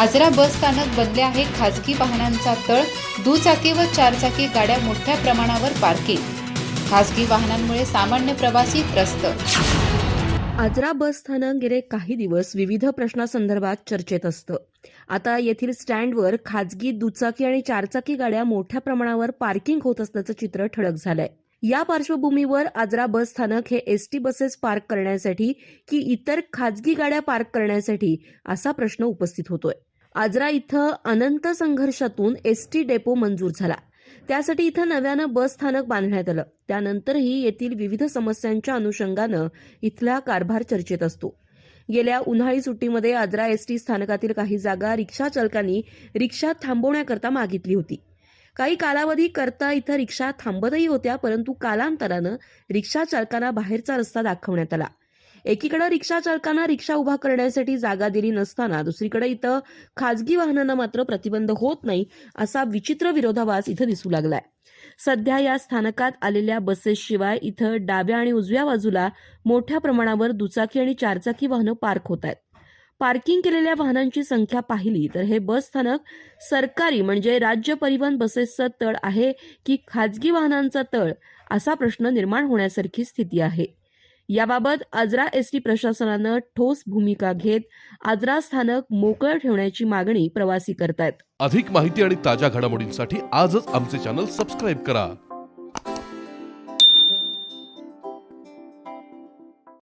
आजरा बस स्थानक बनले आहे खाजगी वाहनांचा तळ दुचाकी व चारचाकी गाड्या मोठ्या प्रमाणावर पार्किंग. खाजगी वाहनांमुळे सामान्य प्रवासी त्रस्त. आजरा बस स्थानक गेले काही दिवस विविध प्रश्नासंदर्भात चर्चेत असतं. आता येथील स्टँडवर खाजगी दुचाकी आणि चारचाकी गाड्या मोठ्या प्रमाणावर पार्किंग होत असल्याचं चित्र ठळक झालंय. या पार्श्वभूमीवर आजरा बस स्थानक हे एसटी बसेस पार्क करण्यासाठी की इतर खाजगी गाड्या पार्क करण्यासाठी असा प्रश्न उपस्थित होतोय. आजरा इथं अनंत संघर्षातून एसटी डेपो मंजूर झाला. त्यासाठी इथं नव्यानं बस स्थानक बांधण्यात आलं. त्यानंतरही येथील विविध समस्यांच्या अनुषंगानं इथला कारभार चर्चेत असतो. गेल्या उन्हाळी सुट्टीमध्ये आजरा एसटी स्थानकातील काही जागा रिक्षा चालकांनी रिक्षा थांबवण्याकरता मागितली होती. काही कालावधी करता इथं रिक्षा थांबतही होत्या परंतु कालांतरानं रिक्षा चालकांना बाहेरचा रस्ता दाखवण्यात आला. एकीकडे रिक्षा चालकांना रिक्षा उभा करण्यासाठी जागा दिली नसताना दुसरीकडे इथं खाजगी वाहनांना मात्र प्रतिबंध होत नाही असा विचित्र विरोधाभास इथं दिसू लागलाय. सध्या या स्थानकात आलेल्या बसेसशिवाय इथं डाव्या आणि उजव्या बाजूला मोठ्या प्रमाणावर दुचाकी आणि चारचाकी वाहनं पार्क होत आहेत. पार्किंग केलेल्या वाहनांची संख्या पाहिली तर हे बस स्थानक सरकारी म्हणजे राज्य परिवहन बसेसचं तळ आहे की खाजगी वाहनांचा तळ असा प्रश्न निर्माण होण्यासारखी स्थिती आहे. याबाबत आजरा एसटी प्रशासनानं ठोस भूमिका घेत आजरा स्थानक मोकळं ठेवण्याची मागणी प्रवासी करतायत. अधिक माहिती आणि ताज्या घडामोडींसाठी आजच आमचे चॅनल सबस्क्राईब करा.